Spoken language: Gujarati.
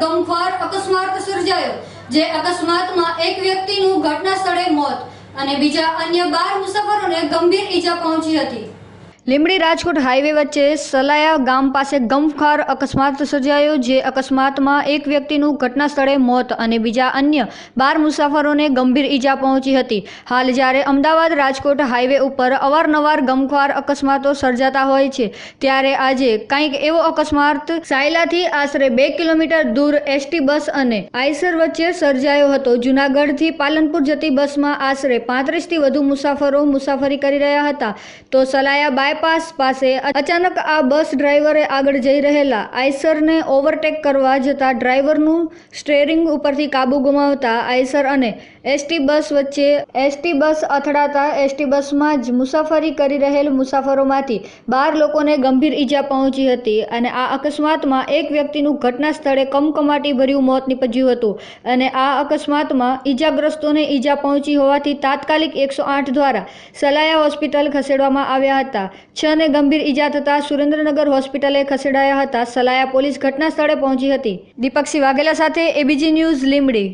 ગમખ્વાર અકસ્માત સર્જાયો, જે અકસ્માતમાં એક વ્યક્તિનું ઘટના સ્થળે મોત અને બીજા અન્ય બાર મુસાફરોને ગંભીર ઈજા પહોંચી હતી. લીંબડી રાજકોટ હાઈવે વચ્ચે સલાયા ગામ પાસે ગમખાર અકસ્માત સર્જાયો, જે અકસ્માતમાં એક વ્યક્તિનું ઘટના સ્થળે મોત અને બીજા અન્ય બાર મુસાફરોને ગંભીર ઈજા પહોંચી હતી. હાલ જ્યારે અમદાવાદ રાજકોટ હાઈવે ઉપર અવારનવાર ગમખ્વાર અકસ્માતો સર્જાતા હોય છે, ત્યારે આજે કંઈક એવો અકસ્માત સાયલાથી આશરે બે કિલોમીટર દૂર એસટી બસ અને આઈસર વચ્ચે સર્જાયો હતો. જૂનાગઢથી પાલનપુર જતી બસમાં આશરે પાંત્રીસથી વધુ મુસાફરો મુસાફરી કરી રહ્યા હતા. તો સલાયા બાયપાસ પાસે અચાનક આ બસ ડ્રાઈવરે આગળ જઈ રહેલા આઈસરને ઓવરટેક કરવા જતા ડ્રાઈવરનું સ્ટેરિંગ ઉપરથી કાબુ ગુમાવતા આઈસર અને એસટી બસ વચ્ચે એસટી બસ અથડાતા એસટી બસમાં જ મુસાફરી કરી રહેલ મુસાફરોમાંથી બાર લોકોને ગંભીર ઈજા પહોંચી હતી અને આ અકસ્માતમાં એક વ્યક્તિનું ઘટના સ્થળે કમકમાટી ભર્યું મોત નીપજ્યું હતું અને આ અકસ્માતમાં ઈજાગ્રસ્તોને ઈજા પહોંચી હોવાથી તાત્કાલિક એકસો આઠ દ્વારા સલાયા હોસ્પિટલ ખસેડવામાં આવ્યા હતા. છ ને ગંભીર ઈજા થતાં સુરેન્દ્રનગર હોસ્પિટલે ખસેડાયા હતા. સલાયા પોલીસ ઘટના સ્થળે પહોંચી હતી. દીપકસિંહ વાઘેલા સાથે એબીજી ન્યૂઝ લીમડી